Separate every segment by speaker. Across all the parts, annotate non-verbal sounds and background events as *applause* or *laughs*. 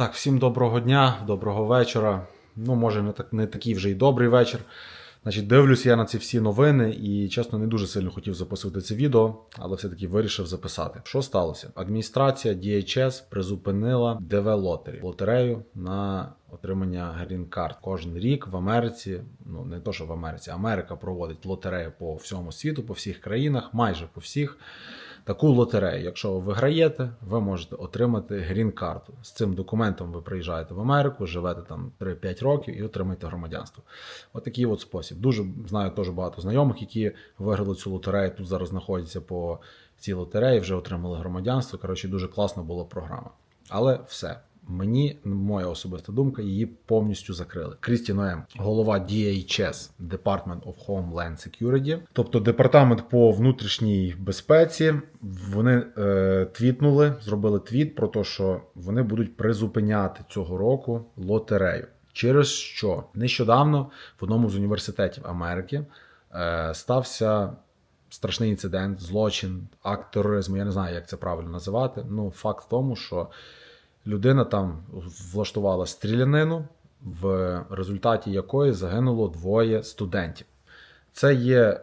Speaker 1: Так, всім доброго дня, доброго вечора. Ну, може, не, так, не такий вже й добрий вечір. Значить, дивлюсь я на ці всі новини і, чесно, не дуже сильно хотів записувати це відео, але все-таки вирішив записати. Що сталося? Адміністрація DHS призупинила ДВ лотері лотерею на отримання грін-карт. Кожен рік в Америці, ну не то, що в Америці, Америка проводить лотерею по всьому світу, по всіх країнах, майже по всіх. Таку лотерею, якщо ви виграєте, ви можете отримати грін-карту. З цим документом ви приїжджаєте в Америку, живете там 3-5 років і отримаєте громадянство. Отакий от спосіб. Дуже знаю теж багато знайомих, які виграли цю лотерею. Тут зараз знаходяться по цій лотереї, вже отримали громадянство. Коротше, дуже класна була програма. Але все. Мені моя особиста думка, її повністю закрили. Крісті Ноем, голова DHS Department of Homeland Security, тобто департамент по внутрішній безпеці. Вони е, твітнули, зробили твіт про те, що вони будуть призупиняти цього року лотерею. Через що нещодавно в одному з університетів Америки е, стався страшний інцидент, злочин, акт тероризму. Я не знаю, як це правильно називати. Ну, факт в тому, що людина там влаштувала стрілянину, в результаті якої загинуло двоє студентів. Це є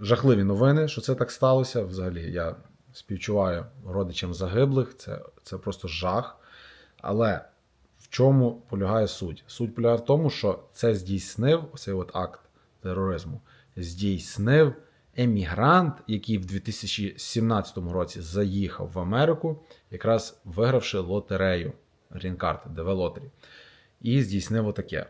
Speaker 1: жахливі новини, що це так сталося. Взагалі, я співчуваю родичам загиблих, це, це просто жах. Але в чому полягає суть? Суть полягає в тому, що це здійснив цей от акт тероризму, здійснив емігрант, який в 2017 році заїхав в Америку, якраз вигравши лотерею Грінкарт, ДВ Лотері, і здійснив отаке.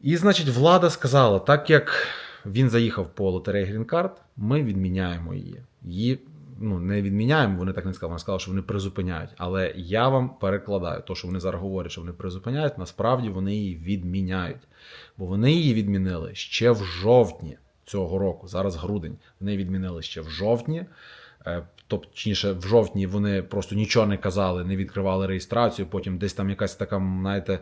Speaker 1: І, значить, влада сказала, так як він заїхав по лотереї Грінкарт, ми відміняємо її. Її ну, не відміняємо, вони так не сказали, вони сказали, що вони призупиняють. Але я вам перекладаю, то, що вони зараз говорять, що вони призупиняють, насправді вони її відміняють. Бо вони її відмінили ще в жовтні цього року, зараз грудень. Вони відмінили ще в жовтні. Тобто, в жовтні вони просто нічого не казали, не відкривали реєстрацію. Потім десь там якась така, знаєте,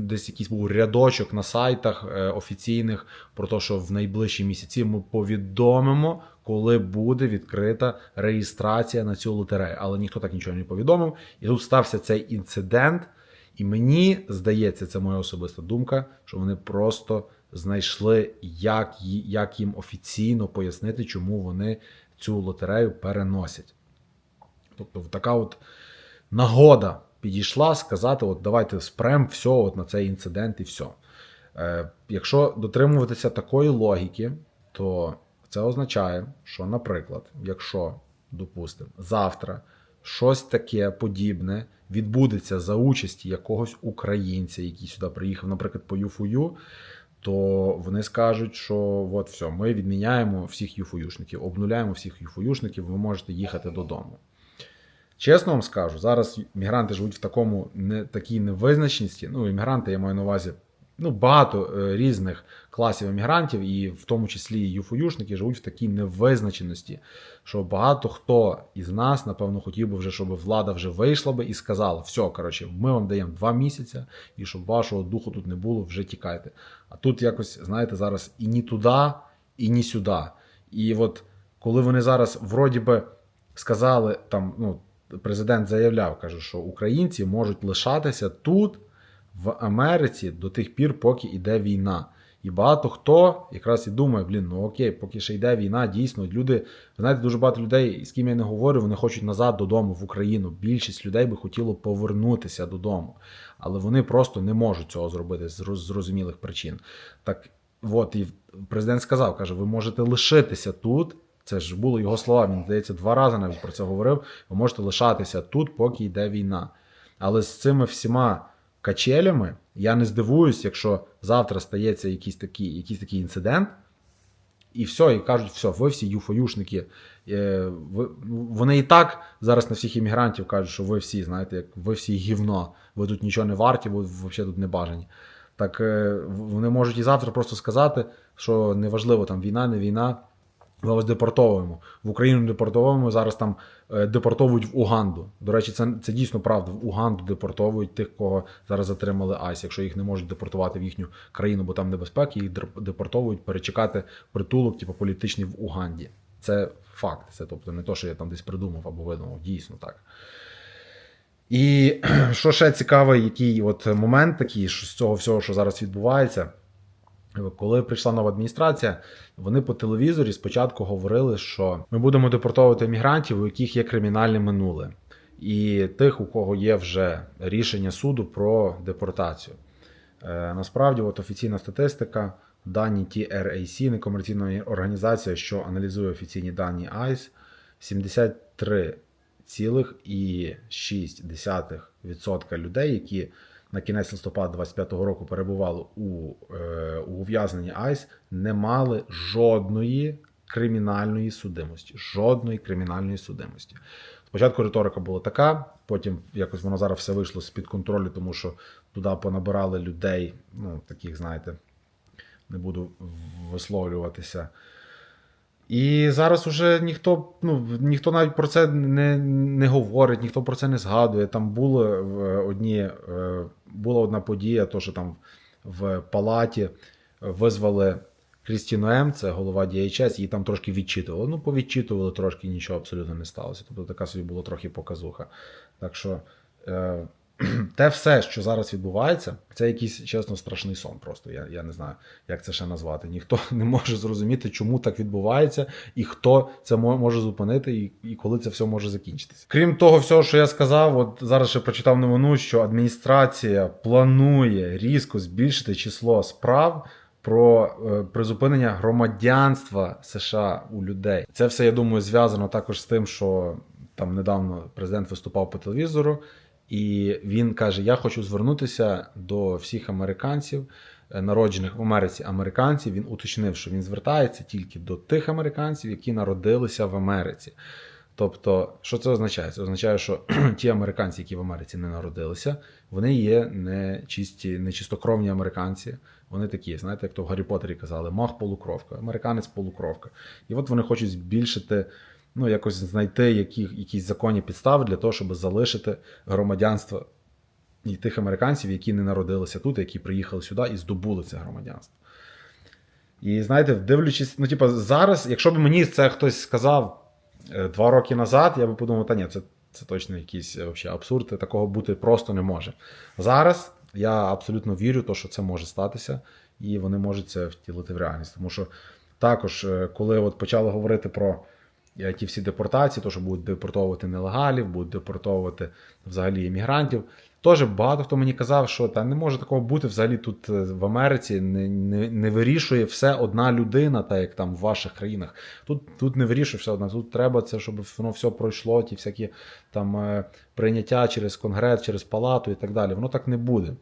Speaker 1: десь якийсь був рядочок на сайтах е, офіційних про те, що в найближчі місяці ми повідомимо, коли буде відкрита реєстрація на цю лотерею. Але ніхто так нічого не повідомив. І тут стався цей інцидент. І мені здається, це моя особиста думка, що вони просто знайшли, як, як їм офіційно пояснити, чому вони цю лотерею переносять. Тобто, така от нагода підійшла сказати: от давайте спрем все от на цей інцидент і все. Е, Якщо дотримуватися такої логіки, то це означає, що, наприклад, якщо, допустимо, завтра щось таке подібне відбудеться за участі якогось українця, який сюди приїхав, наприклад, по ЮФУЮ, то вони скажуть, що от все, ми відміняємо всіх юфоюшників, обнуляємо всіх юфоюшників, ви можете їхати додому. Чесно вам скажу, зараз мігранти живуть в такому не такій невизначеності. Ну, іммігранти, я маю на увазі ну, багато е, різних класів емігрантів, і в тому числі юфоюшники, живуть в такій невизначеності, що багато хто із нас, напевно, хотів би вже, щоб влада вже вийшла би і сказала: все, коротше, ми вам даємо два місяці, і щоб вашого духу тут не було, вже тікайте. А тут якось, знаєте, зараз і ні туди, і ні сюди. І от коли вони зараз вроді би сказали, там, ну, президент заявляв, каже, що українці можуть лишатися тут в Америці до тих пір, поки йде війна. І багато хто якраз і думає, блін, ну окей, поки ще йде війна, дійсно, люди, знаєте, дуже багато людей, з ким я не говорю, вони хочуть назад додому в Україну. Більшість людей би хотіло повернутися додому, але вони просто не можуть цього зробити з зрозумілих причин. Так от і президент сказав, каже, ви можете лишитися тут. Це ж було його слова. Він здається, два рази навіть про це говорив. Ви можете лишатися тут, поки йде війна. Але з цими всіма качелями. Я не здивуюсь, якщо завтра стається якийсь такий якийсь такий інцидент, і все, і кажуть, все, ви всі юфоюшники. Е, вони і так зараз на всіх іммігрантів кажуть, що ви всі, знаєте, як ви всі гівно, ви тут нічого не варті, ви взагалі тут не бажані. Так е, вони можуть і завтра просто сказати, що неважливо там війна, не війна. Ми вас депортовуємо. В Україну депортовуємо, зараз там е, депортовують в Уганду. До речі, це це дійсно правда. В Уганду депортовують тих, кого зараз затримали Айс. Якщо їх не можуть депортувати в їхню країну, бо там небезпеки, їх депортовують, перечекати притулок, типу політичний в Уганді. Це факт. Це тобто не то, що я там десь придумав або видумав. Дійсно так. І *clears throat* що ще цікавий, який от момент такий, що з цього всього, що зараз відбувається, коли прийшла нова адміністрація, вони по телевізорі спочатку говорили, що ми будемо депортовувати мігрантів, у яких є кримінальне минуле, і тих, у кого є вже рішення суду про депортацію. Е, Насправді, от офіційна статистика, дані TRAC, некомерційна організація, що аналізує офіційні дані ICE, 73,6% людей, які на кінець листопада 25-го року перебували у, е, ув'язненні ICE, не мали жодної кримінальної судимості. Жодної кримінальної судимості. Спочатку риторика була така, потім якось воно зараз все вийшло з-під контролю, тому що туди понабирали людей, ну, таких, знаєте, не буду висловлюватися. І зараз уже ніхто, ну, ніхто навіть про це не, не говорить, ніхто про це не згадує. Там було е, одні, е, була одна подія, то що там в палаті визвали Крістіну М, це голова DHS, її там трошки відчитували. Ну, повідчитували трошки, нічого абсолютно не сталося. Тобто така собі була трохи показуха. Так що е, *clears throat* те все, що зараз відбувається, це якийсь чесно страшний сон. Просто я, я не знаю, як це ще назвати. Ніхто *laughs* не може зрозуміти, чому так відбувається, і хто це може зупинити, і, і коли це все може закінчитися. Крім того, всього, що я сказав, от зараз ще прочитав новину, що адміністрація планує різко збільшити число справ. Про е, призупинення громадянства США у людей. Це все, я думаю, зв'язано також з тим, що там недавно президент виступав по телевізору, і він каже: Я хочу звернутися до всіх американців, е, народжених в Америці американців. Він уточнив, що він звертається тільки до тих американців, які народилися в Америці. Тобто, що це означає? Це означає, що *clears throat* ті американці, які в Америці не народилися, вони є не чисті, не чистокровні американці. Вони такі, знаєте, як то в Гаррі Поттері казали, мах полукровка, американець полукровка. І от вони хочуть збільшити, ну якось знайти які, якісь законні підстави для того, щоб залишити громадянство і тих американців, які не народилися тут, які приїхали сюди і здобули це громадянство. І знаєте, дивлячись, ну, типу, зараз, якщо б мені це хтось сказав е, два роки назад, я би подумав, та ні, це, це точно якийсь е, вообще абсурд, такого бути просто не може. Зараз я абсолютно вірю, те, що це може статися, і вони можуть це втілити в реальність. Тому що також, е, коли от почали говорити про ті всі депортації, то що будуть депортовувати нелегалів, будуть депортовувати взагалі іммігрантів. Теж багато хто мені казав, що та не може такого бути взагалі тут е, в Америці, не, не, не вирішує все одна людина, так як там в ваших країнах. Тут, тут не вирішує все одна. Тут треба це, щоб воно все пройшло, ті всякі там е, прийняття через конгрес, через палату і так далі. Воно так не буде.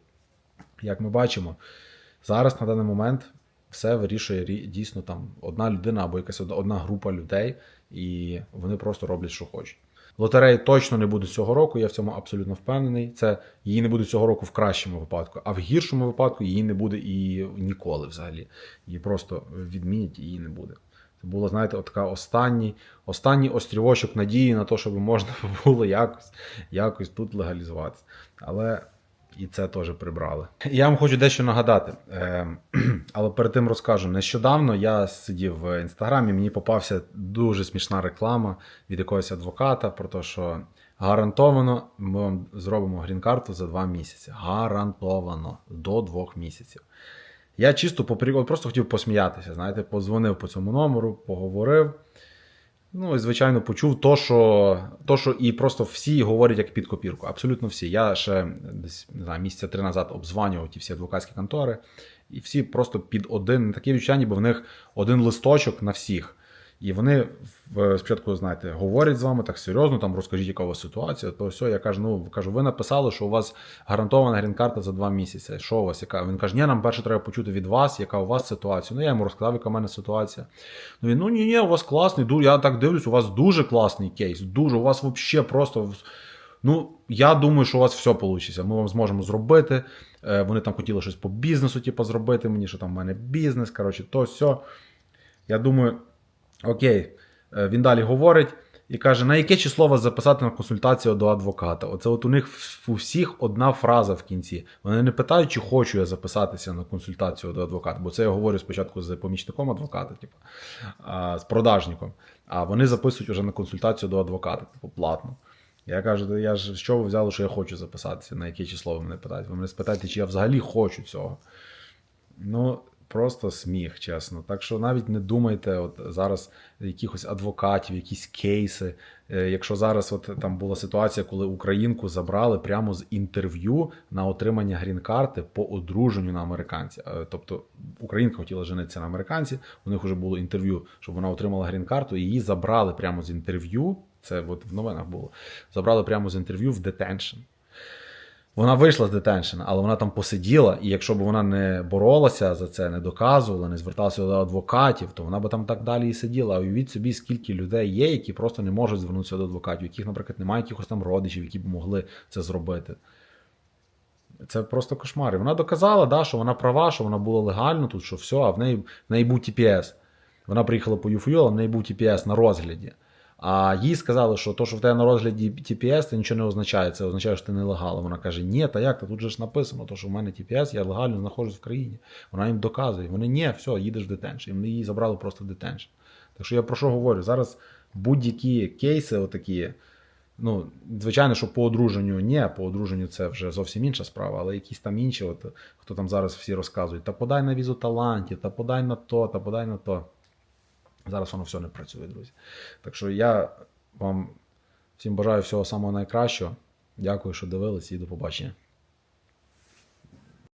Speaker 1: Як ми бачимо, зараз на даний момент все вирішує дійсно там одна людина або якась одна- одна група людей, і вони просто роблять, що хочуть. Лотереї точно не буде цього року, я в цьому абсолютно впевнений. Це її не буде цього року в кращому випадку, а в гіршому випадку її не буде і ніколи взагалі. Її просто відмінять її не буде. Це було, знаєте, от така останній, останній острівочок надії на те, щоб можна *laughs* було якось, якось тут легалізуватися. Але і це теж прибрали. Я вам хочу дещо нагадати, е, *clears throat* але перед тим розкажу. Нещодавно я сидів в інстаграмі, мені попався дуже смішна реклама від якогось адвоката про те, що гарантовано ми вам зробимо грін-карту за два місяці. Гарантовано до двох місяців. Я чисто по просто хотів посміятися. Знаєте, позвонив по цьому номеру, поговорив. Ну і звичайно почув то, що то, що і просто всі говорять як під копірку. Абсолютно всі. Я ще десь не знаю, місяця три назад обзванював ті всі адвокатські контори, і всі просто під один таке відчуття, ніби в них один листочок на всіх. І вони в- спочатку, знаєте, говорять з вами так серйозно, там розкажіть, яка у вас ситуація, то все, я кажу, ну кажу, ви написали, що у вас гарантована грін-карта за два місяці. Що у вас? Яка? Він каже, ні, нам перше треба почути від вас, яка у вас ситуація. Ну, я йому розказав, яка в мене ситуація. Ну він, ну ні, ні, у вас класний, я так дивлюсь, у вас дуже класний кейс. Дуже, у вас взагалі просто. Ну, я думаю, що у вас все вийде. Ми вам зможемо зробити. Е, Вони там хотіли щось по бізнесу, типу, зробити мені, що там в мене бізнес, коротше, то все. Я думаю, окей, Е, він далі говорить і каже, на яке число вас записати на консультацію до адвоката? Оце от у них у всіх одна фраза в кінці. Вони не питають, чи хочу я записатися на консультацію до адвоката, бо це я говорю спочатку з помічником адвоката, типу, з продажником. А вони записують вже на консультацію до адвоката, типу, платно. Я кажу, я ж чого ви взяли, що я хочу записатися, на яке число ви мене питаєте? Ви мене спитаєте, чи я взагалі хочу цього. Ну, просто сміх, чесно. Так що навіть не думайте, от зараз якихось адвокатів, якісь кейси. Е, Якщо зараз от там була ситуація, коли українку забрали прямо з інтерв'ю на отримання грін-карти по одруженню на американці. Е, Тобто українка хотіла женитися на американці, у них вже було інтерв'ю, щоб вона отримала грін-карту, і її забрали прямо з інтерв'ю. Це от в новинах було. Забрали прямо з інтерв'ю в детеншн. Вона вийшла з детеншн, але вона там посиділа, і якщо б вона не боролася за це, не доказувала, не зверталася до адвокатів, то вона б там так далі і сиділа. А уявіть собі, скільки людей є, які просто не можуть звернутися до адвокатів, яких, наприклад, немає якихось там родичів, які б могли це зробити. Це просто кошмар. І вона доказала, да, що вона права, що вона була легально тут, що все, а в неї, в неї був TPS. Вона приїхала по ЮФЮ, а в неї був TPS на розгляді. А їй сказали, що то, що в тебе на розгляді TPS, це нічого не означає. Це означає, що ти нелегал. Вона каже: ні, та як? Та тут же ж написано, то, що в мене TPS, я легально знаходжусь в країні. Вона їм доказує. Вони ні, все, їдеш в детеншн. І вони її забрали просто в детеншн. Так що я про що говорю? Зараз будь-які кейси, отакі. Ну, звичайно, що по одруженню ні, по одруженню це вже зовсім інша справа, але якісь там інші, от, хто там зараз всі розказують, та подай на візу талантів, та подай на то, та подай на то. Зараз воно все не працює, друзі. Так що я вам всім бажаю всього самого найкращого. Дякую, що дивились, і до побачення.